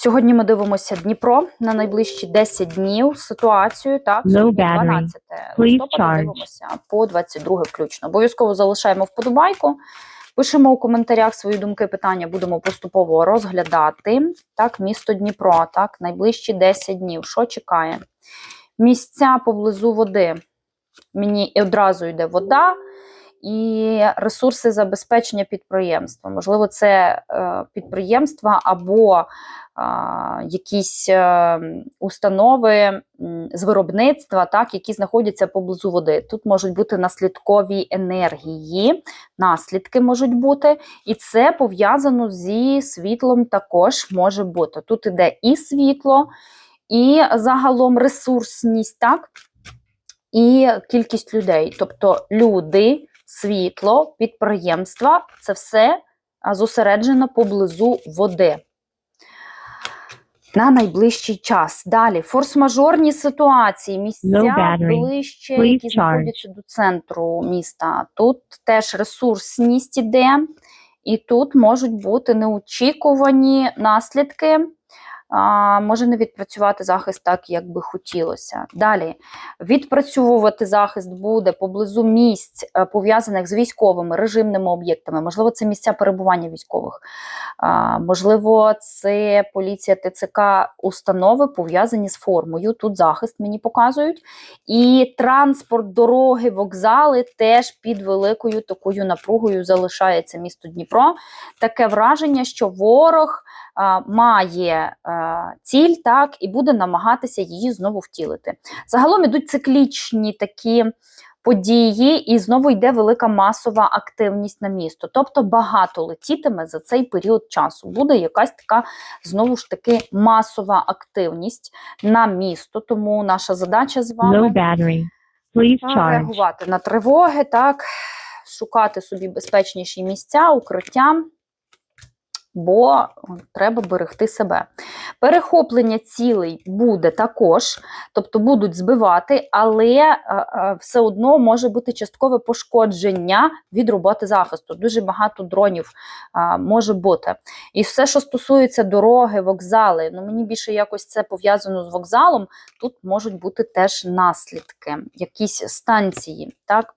Сьогодні ми дивимося Дніпро на найближчі 10 днів ситуацію. Так, сьогодні 12 листопада дивимося по 22 включно. Обов'язково залишаємо вподобайку. Пишемо у коментарях свої думки, питання будемо поступово розглядати. Так, місто Дніпро, так, найближчі 10 днів. Що чекає? Місця поблизу води. Мені одразу йде вода і ресурси забезпечення підприємства. Можливо, це е, підприємства або якісь е, установи з виробництва, так, які знаходяться поблизу води. Тут можуть бути наслідкові енергії, наслідки можуть бути, і це пов'язано зі світлом також може бути. Тут іде і світло, і загалом ресурсність, так, і кількість людей. Тобто люди, світло, підприємства це все зосереджено поблизу води. На найближчий час. Далі форс-мажорні ситуації, місця No ближче, Please які знаходяться до центру міста. Тут теж ресурсність іде, і тут можуть бути неочікувані наслідки. Може не відпрацювати захист так, як би хотілося. Далі відпрацьовувати захист буде поблизу місць, е, пов'язаних з військовими режимними об'єктами. Можливо, це місця перебування військових, можливо, це поліція ТЦК установи пов'язані з формою. Тут захист мені показують. І транспорт, дороги, вокзали теж під великою такою напругою залишається місто Дніпро. Таке враження, що ворог а, має а, ціль, так, і буде намагатися її знову втілити. Загалом ідуть циклічні такі події, і знову йде велика масова активність на місто. Тобто багато летітиме за цей період часу. Буде якась така знову ж таки масова активність на місто. Тому наша задача з вами реагувати на тривоги, так, шукати собі безпечніші місця, укриття, бо треба берегти себе. Перехоплення цілей буде також, тобто будуть збивати, але е, е, все одно може бути часткове пошкодження від роботи захисту. Дуже багато дронів е, може бути. І все, що стосується дороги, вокзали, ну мені більше якось це пов'язано з вокзалом. Тут можуть бути теж наслідки, якісь станції, так?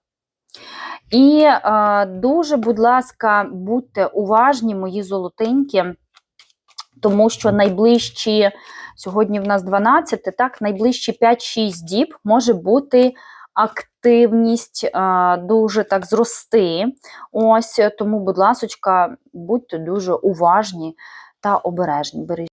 І е, дуже, будь ласка, будьте уважні, мої золотенькі, тому що найближчі, сьогодні в нас 12, так, найближчі 5-6 діб може бути активність е, дуже так зрости. Ось тому, будь ласочка, будьте дуже уважні та обережні.